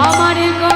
আমার গোড়া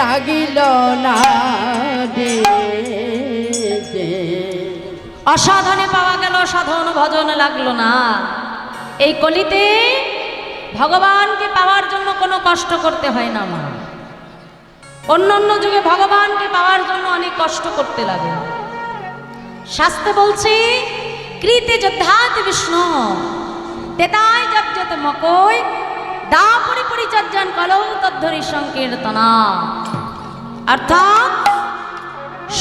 লাগিল না অসাধনে পাওয়া গেল সাধন ভজন লাগল না। এই কলিতে ভগবানকে পাওয়ার জন্য কোনো কষ্ট করতে হয় না, মা। অন্য অন্য যুগে ভগবানকে পাওয়ার জন্য অনেক কষ্ট করতে লাগে। শাস্ত্রে বলছি, কৃতে যোদ্ধাত বিষ্ণু তেতাই যজ্ঞত মকই দা পরি পরিচর্যান কলৌ তদ্ধরি সংকীর্তনা। অর্থাৎ,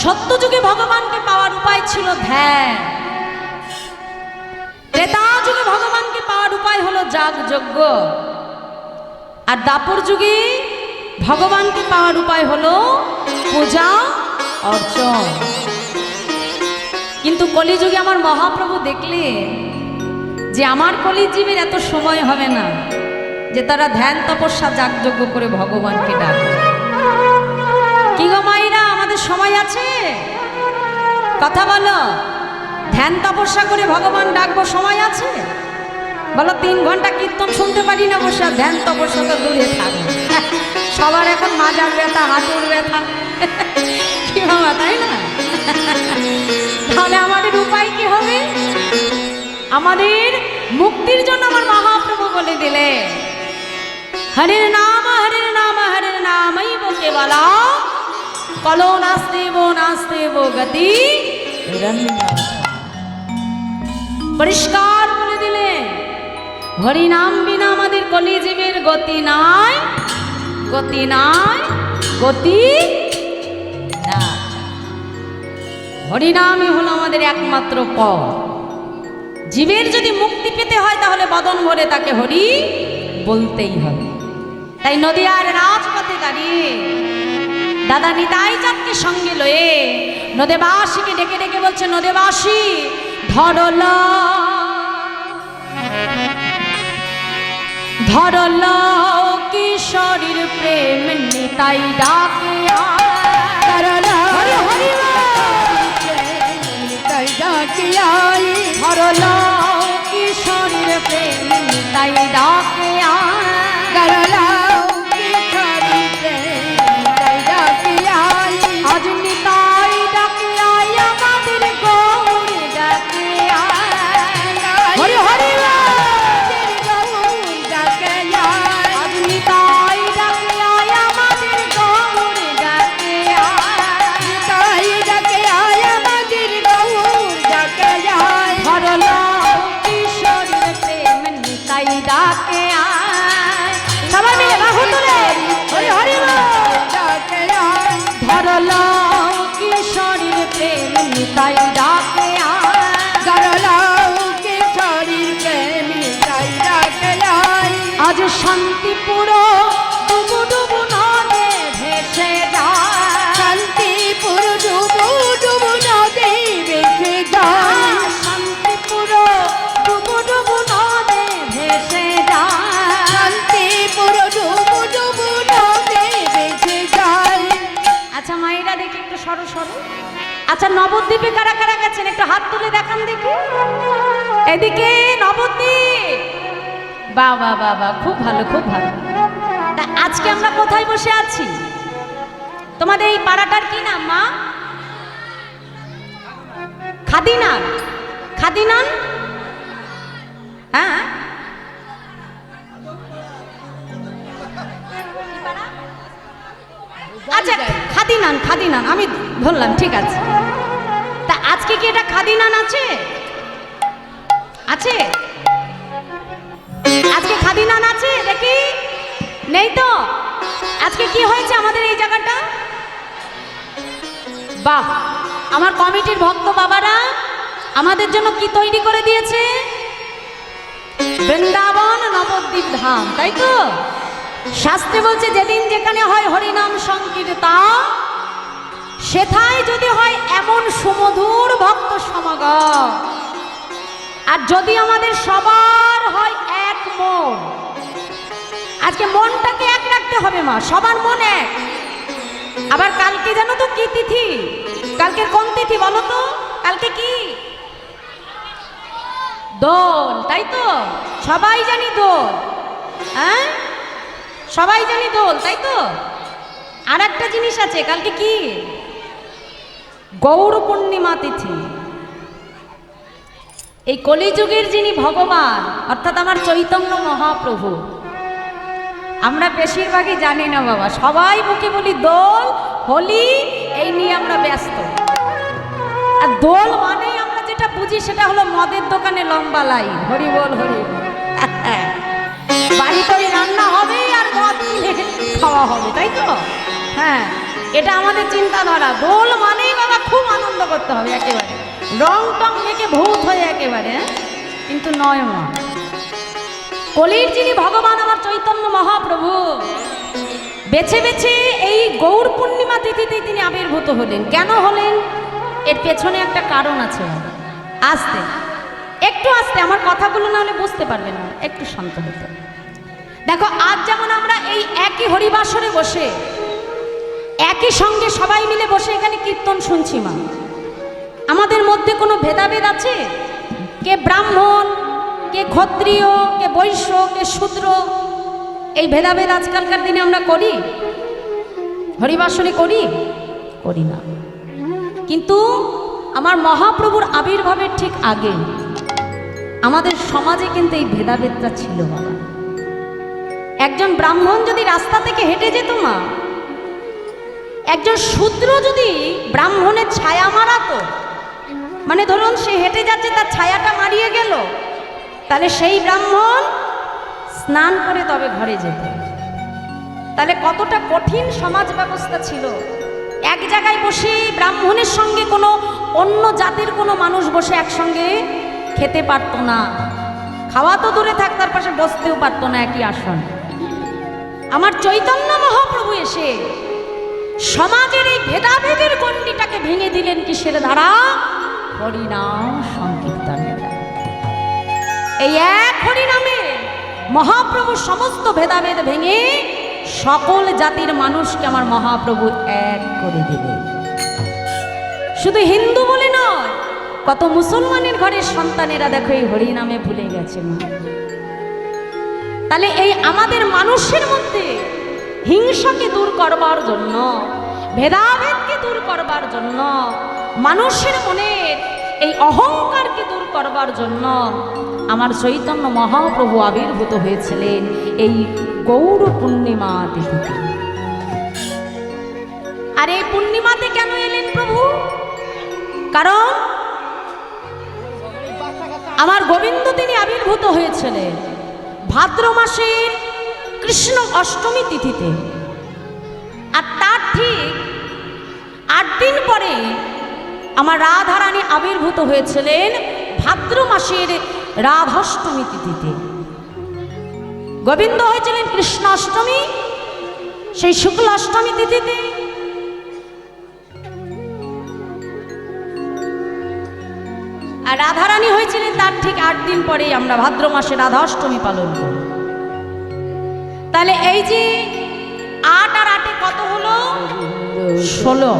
সত্যযুগে ভগবানকে পাওয়ার উপায় ছিল ধ্যান। ত্রেতা যুগে ভগবানকে পাওয়ার উপায় হলো যাগ যজ্ঞ আর দাপর যুগে ভগবানকে পাওয়ার উপায় হলো পূজা, অর্চন। কিন্তু কলিযুগে আমার মহাপ্রভু দেখলে যে আমার কলিজীবের এত সময় হবে না। যে তারা ধ্যান তপস্যা যাগযজ্ঞ করে ভগবানকে ডাকে। কি গো মাইরা, আমাদের সময় আছে? কথা বলো। ধ্যান তপস্যা করে ভগবান ডাকবো, সময় আছে? বলো, তিন ঘণ্টা কীর্তন শুনতে পারি না বসে ধ্যান তপস্যা তো দূরে থাকো। সবার এখন মাজার ব্যথা, হাঁটুর ব্যথা। কি বাবা, তাই না? তাহলে আমাদের উপায় কি হবে? আমাদের মুক্তির জন্য আমার মহাপ্রভু বলে দিলে হরির নাম হরির নাম হরির নামই বকে নাস্তে বো নাস্তে বো গতি। পরিষ্কার বলে দিলে, হরি নাম বিনা আমাদের কলিজীবের গতি নাই গতি নাই, গতি না হরিনামই হলো আমাদের একমাত্র পথ। জীবের যদি মুক্তি পেতে হয় তাহলে বদন ভরে তাকে হরি বলতেই হবে। তাই নদীয়ার রাজপথে দাঁড়িয়ে দাদা নিতাই চাঁদকে সঙ্গে লয়ে নদেবাসীকে ডেকে ডেকে বলছে নদেবাসী ধরল ধরল কিশোরীর প্রেম নিতাই ডাকে। করলা হরি হরি তাই ডাকি ধরল তাই ডাকে আজ শান্তিপুর আচ্ছা নবদ্বীপে কারা কারা গেছেন? একটু হাত তুলে দেখান দেখি। এদিকে নবদ্বীপ। বা বা বা খুব ভালো খুব ভালো। তা আজকে আমরা কোথায় বসে আছি? তোমাদের এই পাড়াটার কি নাম, মা? খাদিনান। খাদিনান? হ্যাঁ? আচ্ছা খাদিনান খাদিনান, আমি ধরলাম ঠিক আছে। তা আজকে কি এটা খাদিনান আছে? আছে? আজকে খাদিনান আছে? দেখি। নেই তো। আজকে কি হয়েছে আমাদের এই জায়গাটা? বাহ, আমার কমিটির ভক্ত বাবারা আমাদের জন্য কি তৈরি করে দিয়েছে? বৃন্দাবন নবদ্বীপ ধাম, তাই তো? শাস্ত্রে বলছে, যেদিন যেখানে হয় হরিনাম সংকীর্তা সেথায় যদি হয় এমন সুমধুর ভক্ত সমাগম। আর যদি আমাদের সবার হয় এক মন, আজকে মনটাকে এক রাখতে হবে মা, সবার মন এক। আবার কালকে জানো তো কি তিথি? কালকে কোন তিথি বলো তো? কালকে কি? দোল, তাই তো? সবাই জানি দোল। হ্যাঁ? সবাই জানি দোল, তাই তো? আর একটা জিনিস আছে, কালকে কি? গৌর পূর্ণিমা তিথি। এই কলিযুগের যিনি ভগবান, অর্থাৎ আমার চৈতন্য মহাপ্রভু, আমরা বেশিরভাগই জানি না বাবা, সবাই মুখে বলি, দোল, হোলি, এই নিয়ে আমরা ব্যস্ত। আর দোল মানেই আমরা যেটা বুঝি, সেটা হলো মদের দোকানে লম্বা লাইন। হরি বল, হরি বাড়িতে রান্না হবে আর মদ খাওয়া হবে, তাই তো? হ্যাঁ। এটা আমাদের চিন্তাধারা। দোল মানেই বাবা খুব আনন্দ করতে হবে একেবারে। রং টং মেখে ভূত হয়ে একেবারে হ্যাঁ? কিন্তু নয় মা। কলির যিনি ভগবান, আমার চৈতন্য মহাপ্রভু, বেছে বেছে এই গৌর পূর্ণিমা তিথিতেই তিনি আবির্ভূত হলেন। কেন হলেন? এর পেছনে একটা কারণ আছে। আসতে। একটু আসতে, আমার কথাগুলো না হলে বুঝতে পারবেন না। একটু শান্ত হতে। দেখো, আজ যেমন আমরা এই একই হরিবাসরে বসে একই সঙ্গে সবাই মিলে বসে এখানে কীর্তন শুনছি, মা। আমাদের মধ্যে কোনো ভেদাভেদ আছে? কে ব্রাহ্মণ, কে ক্ষত্রিয়, কে বৈশ্য, কে শূদ্র? এই ভেদাভেদ আজকালকার দিনে আমরা করি? হরিবাসরে করি? করি না। কিন্তু আমার মহাপ্রভুর আবির্ভাবের ঠিক আগে আমাদের সমাজে কিন্তু এই ভেদাভেদটা ছিল, বাবা। একজন ব্রাহ্মণ যদি রাস্তা থেকে হেঁটে যেত একজন শূদ্র যদি ব্রাহ্মণের ছায়া মারাতো মানে ধরুন সে হেঁটে যাচ্ছে, তার ছায়াটা মারিয়ে গেল, তাহলে সেই ব্রাহ্মণ স্নান করে তবে ঘরে যেত। তাহলে কতটা কঠিন সমাজ ব্যবস্থা ছিল। এক জায়গায় বসে ব্রাহ্মণের সঙ্গে কোনো অন্য জাতির কোনো মানুষ বসে একসঙ্গে খেতে পারতো না। খাওয়া তো দূরে থাক, তার পাশে বসতেও পারতো না একই আসন। আমার চৈতন্য মহাপ্রভু এসে সমাজের এই ভেদাভেদের গণ্ডিটাকে ভেঙে দিলেন কিসের দ্বারা হরিনাম সংকীর্তনের এই এক হরিনামে মহাপ্রভু সমস্ত ভেদাভেদ ভেঙে সকল জাতির মানুষকে আমার মহাপ্রভু এক করে দিবে শুধু হিন্দু বলে নয়, কত মুসলমানের ঘরের সন্তানেরা দেখো এই হরিনামে ভুলে গেছে মা। তাহলে এই আমাদের মানুষের মধ্যে হিংসাকে দূর করবার জন্য, ভেদাভেদকে দূর করবার জন্য, মানুষের মনের এই অহংকারকে দূর করবার জন্য আমার চৈতন্য মহাপ্রভু আবির্ভূত হয়েছিলেন এই গৌর পূর্ণিমা তিথিতে। আর এই পূর্ণিমাতে কেন এলেন প্রভু? কারণ আমার গোবিন্দ তিনি আবির্ভূত হয়েছিলেন। ভাদ্র মাসের কৃষ্ণ অষ্টমী তিথিতে। আর তার ঠিক আট দিন পরে আমার রাধারানী আবির্ভূত হয়েছিলেন ভাদ্র মাসের রাধাষ্টমী তিথিতে। গোবিন্দ হয়েছিলেন কৃষ্ণ অষ্টমী সেই শুক্ল অষ্টমী তিথিতে। আর রাধারানী হয়েছিলেন তার ঠিক আট দিন পরেই আমরা ভাদ্র মাসে রাধা অষ্টমী পালন করি। তাহলে এই যে আট আর আটে কত হলো? ষোলো।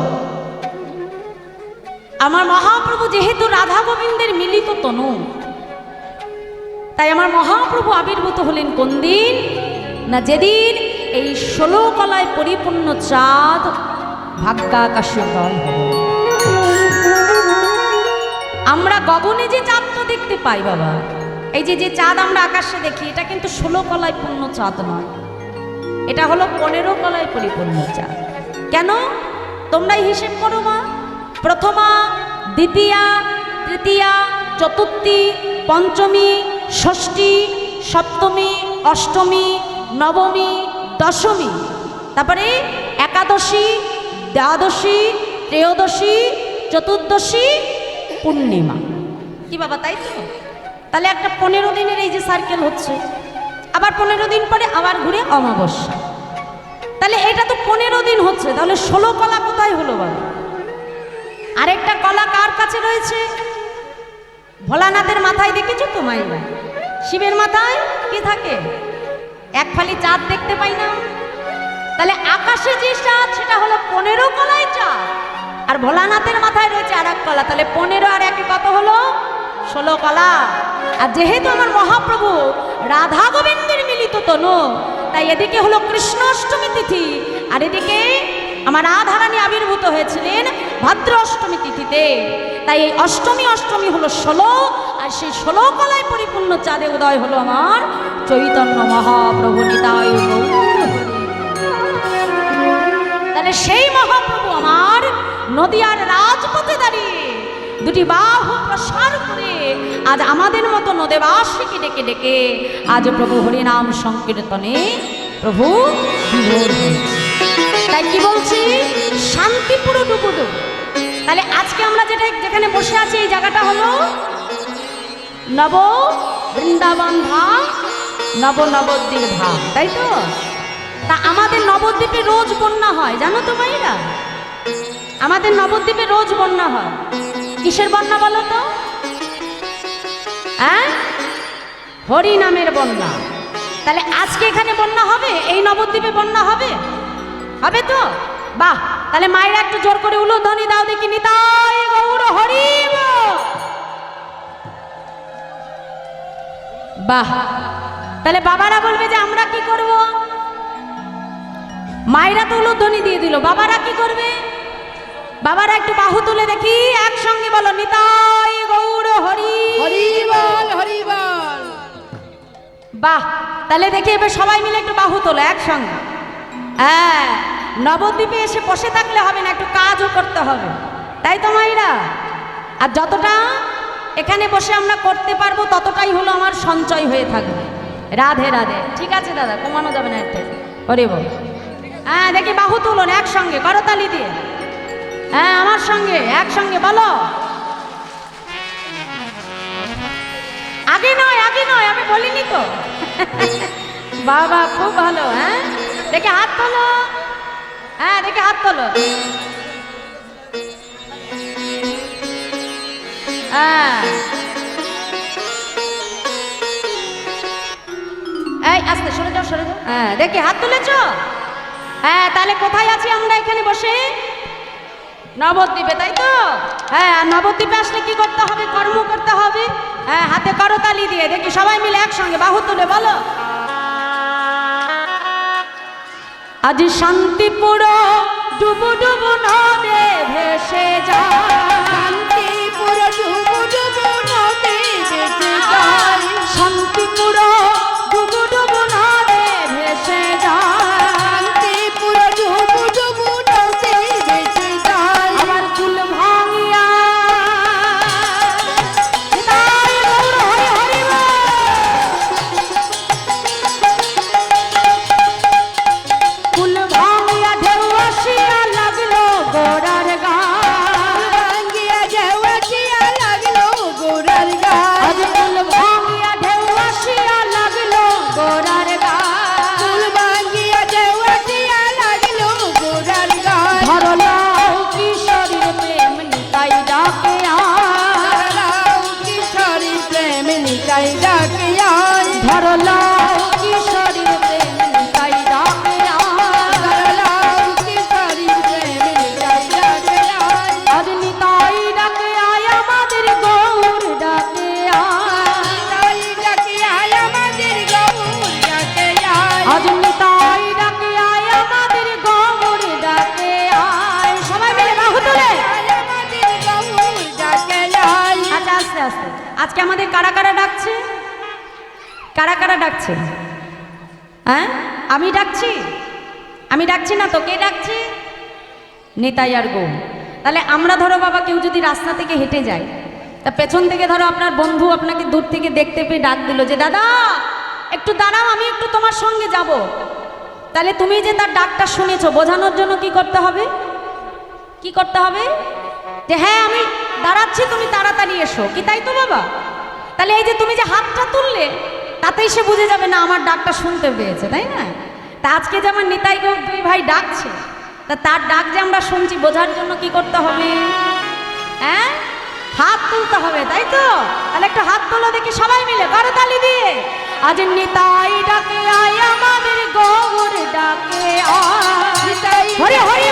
আমার মহাপ্রভু যেহেতু রাধা গোবিন্দের মিলিত তনু, তাই আমার মহাপ্রভু আবির্ভূত হলেন কোন দিন? না যেদিন এই ষোলো কলায় পরিপূর্ণ চাঁদ ভাগ্যাকাশের দল আমরা গগনে যে চাঁদটা দেখতে পাই বাবা, এই যে যে চাঁদ আমরা আকাশে দেখি, এটা কিন্তু ষোলো কলায় পূর্ণ চাঁদ নয়। এটা হলো পনেরো কলায় পরিপূর্ণ চাঁদ কেন? তোমরাই হিসেব করো মা। প্রথমা, দ্বিতীয়া, তৃতীয়া, চতুর্থী, পঞ্চমী, ষষ্ঠী, সপ্তমী, অষ্টমী, নবমী, দশমী। তারপরে একাদশী, দ্বাদশী, ত্রয়োদশী, চতুর্দশী, পূর্ণিমা। কি বাবা, তাই তো? তাহলে একটা পনেরো দিনের এই যে সার্কেল হচ্ছে আবার পনেরো দিন পরে আবার ঘুরে অমাবস্যা। তাহলে এটা তো পনেরো দিন হচ্ছে, তাহলে ষোলো কলা কোথায় হলো বাবা আরেকটা কলা কার কাছে রয়েছে? ভোলানাথের মাথায় দেখেছ তো মাইরা শিবের মাথায়? কি থাকে? এক ফালি চাঁদ দেখতে পাই না। তাহলে আকাশে যে চাঁদ, সেটা হলো পনেরো কলায় চাঁদ। আর ভোলানাথের মাথায় রয়েছে আর এক কলা, তাহলে পনেরো আর একে কত হলো? ষোলো কলা। আর যেহেতু আমার মহাপ্রভু রাধা গোবিন্দের মিলিত তনু, তাই এদিকে হলো কৃষ্ণ অষ্টমী তিথি, আর এদিকে আমার রাধারানী আবির্ভূত হয়েছিলেন ভাদ্র অষ্টমী তিথিতে। তাই এই অষ্টমী অষ্টমী হলো ষোলো, আর সেই ষোলো কলায় পরিপূর্ণ চাঁদে উদয় হলো আমার চৈতন্য মহাপ্রভু তাহলে সেই মহাপ্রভু আমার নদিয়ার রাজপথে দাঁড়িয়ে দুটি বাহু প্রসার করে আজ আমাদের মতো নদেবাসীকে ডেকে ডেকে আজ প্রভু হরিনাম সংকীর্তনে প্রভু তাই কি বলছি? শান্তিপুর ডুবুডুব তাহলে আজকে আমরা যেটা যেখানে বসে আছি এই জায়গাটা হলো নব বৃন্দাবন ধাম, নব নবদ্বীপ ধাম, তাই তো? তা আমাদের নবদ্বীপে রোজ বন্যা হয়, জানো তো ভাইরা? আমাদের নবদ্বীপে রোজ বন্যা হয়। কিসের বন্যা বলো তো? হরি নামের বন্যা। তাহলে আজকে এখানে বন্যা হবে? এই নবদ্বীপে বন্যা হবে? হবে তো? বাহ, তাহলে মায়েরা একটু জোর করে উলুধ্বনি দাও দেখি, নিতাই গৌর হরি বল। বাহ, তাহলে বাবারা বলবে যে আমরা কি করব? মায়েরা তো উলুধ্বনি দিয়ে দিল। বাবারা কি করবে? বাবারা একটু বাহু তুলে দেখি। একসঙ্গে বলো নিতাই গৌর হরি। হরি বল হরি বল বাহ তাহলে দেখি এবার সবাই মিলে একটু বাহু তোলো একসঙ্গে। হ্যাঁ নবদ্বীপে এসে বসে থাকলে হবে না একটু কাজও করতে হবে। তাই তো মাইরা? আর যতটা এখানে বসে আমরা করতে পারব ততটাই হলো আমার সঞ্চয় হয়ে থাকবে। রাধে রাধে। ঠিক আছে দাদা কমানো যাবে না একটা হরে বল হ্যাঁ দেখি বাহু তুলুন একসঙ্গে করতালি দিয়ে। হ্যাঁ আমার সঙ্গে, একসঙ্গে, বলো। আগে নয় আগে নয়, আমি বলিনি তো। বাবা, খুব ভালো হ্যাঁ? দেখে হাত তোলো। হ্যাঁ দেখে হাত তোলো। হ্যাঁ। এই, আস্তে, সরে যাও সরে যাও। হ্যাঁ দেখি হাত তুলেছ? হ্যাঁ তাহলে কোথায় আছি আমরা এখানে বসে? নবদ্বীপে তাই তো? হ্যাঁ নবদ্বীপে আসলে কি করতে হবে? কর্ম করতে হবে। হ্যাঁ হাতে করতালি দিয়ে। দেখি সবাই মিলে একসঙ্গে। বাহু তুলে বলো। আজ শান্তিপুর ডুবু ডুবু নদে ভেসে যায়। আজকে আমাদের কারা কারা ডাকছে? কারা কারা ডাকছে? হ্যাঁ? আমি ডাকছি? আমি ডাকছি না তো, কে ডাকছে? নেতাই আর গো। তাহলে আমরা ধরো বাবা কেউ যদি রাস্তা থেকে হেঁটে যায়, তা পেছন থেকে ধরো আপনার বন্ধু আপনাকে দূর থেকে দেখতে পেয়ে ডাক দিল যে, দাদা, একটু দাঁড়াও, আমি একটু তোমার সঙ্গে যাব। তাহলে তুমি যে তার ডাকটা শুনেছো, বোঝানোর জন্য কি করতে হবে? কি করতে হবে? যে হ্যাঁ আমি দাঁড়াচ্ছি, তুমি তাড়াতাড়ি এসো। কি তাই তো বাবা? তাহলে এই যে তুমি যে হাতটা তুললে, তাতেই সে বুঝে যাবে, না, আমার ডাকটা শুনতে পেয়েছে তাই না? তা আজকে যে আমার নিতাই গো দুই ভাই ডাকছে, তা তার ডাক যে আমরা শুনছি, বোঝার জন্য কি করতে হবে? হ্যাঁ? হাত তুলতে হবে, তাই তো? তাহলে একটু হাত তোলো দেখি সবাই মিলে করতালি দিয়ে। আজ নিতাই ডাকে আয়, আমাদের গৌর ডাকে আয়। হরি হরি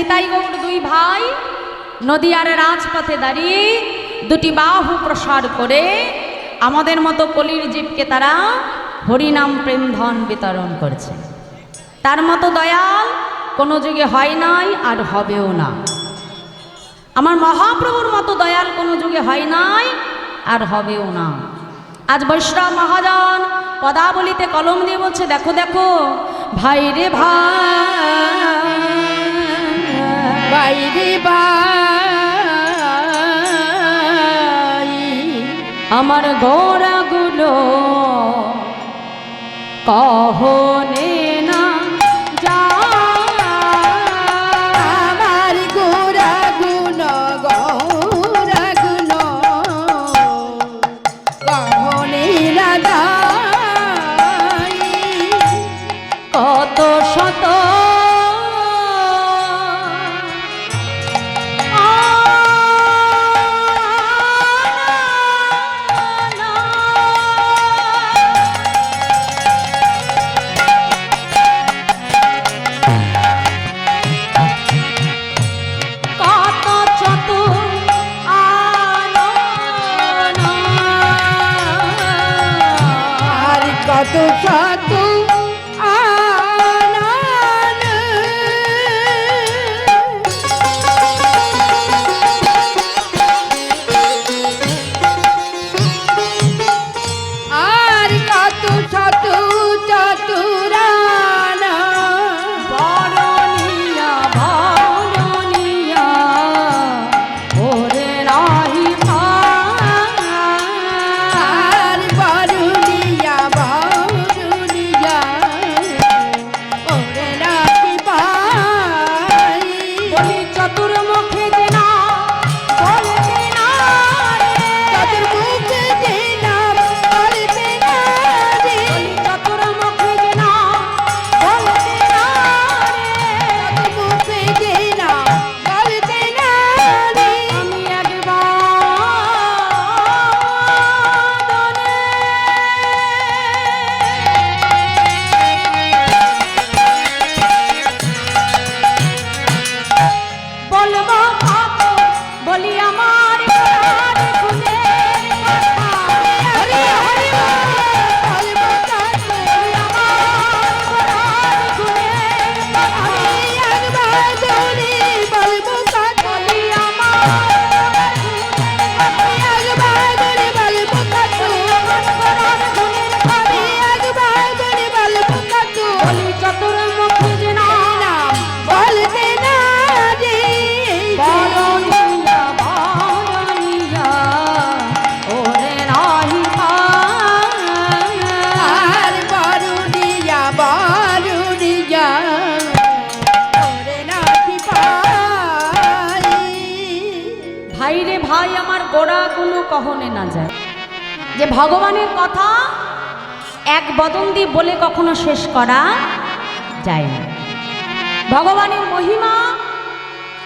নিতাই গৌর দুই ভাই, নদীয়ার রাজপথে দাঁড়িয়ে দুটি বাহু প্রসার করে আমাদের মতো কলির জীবকে তারা হরিনাম প্রেম ধন বিতরণ করছে। তার মতো দয়াল কোনো যুগে হয় নাই আর হবেও না। আমার মহাপ্রভুর মতো দয়াল কোনো যুগে হয় নাই আর হবেও না। আজ বৈষ্ণব মহাজন পদাবলিতে কলম দিয়ে বলছে, দেখো দেখো ভাই রে ভাই বাইরে ভাই আমার গোড়াগুলো কহনে যে ভগবানের কথা এক বদন দিয়ে বলে কখনো শেষ করা যায় না। ভগবানের মহিমা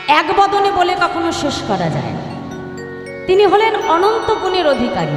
এক বদনে বলে কখনো শেষ করা যায় না। তিনি হলেন অনন্ত গুণের অধিকারী।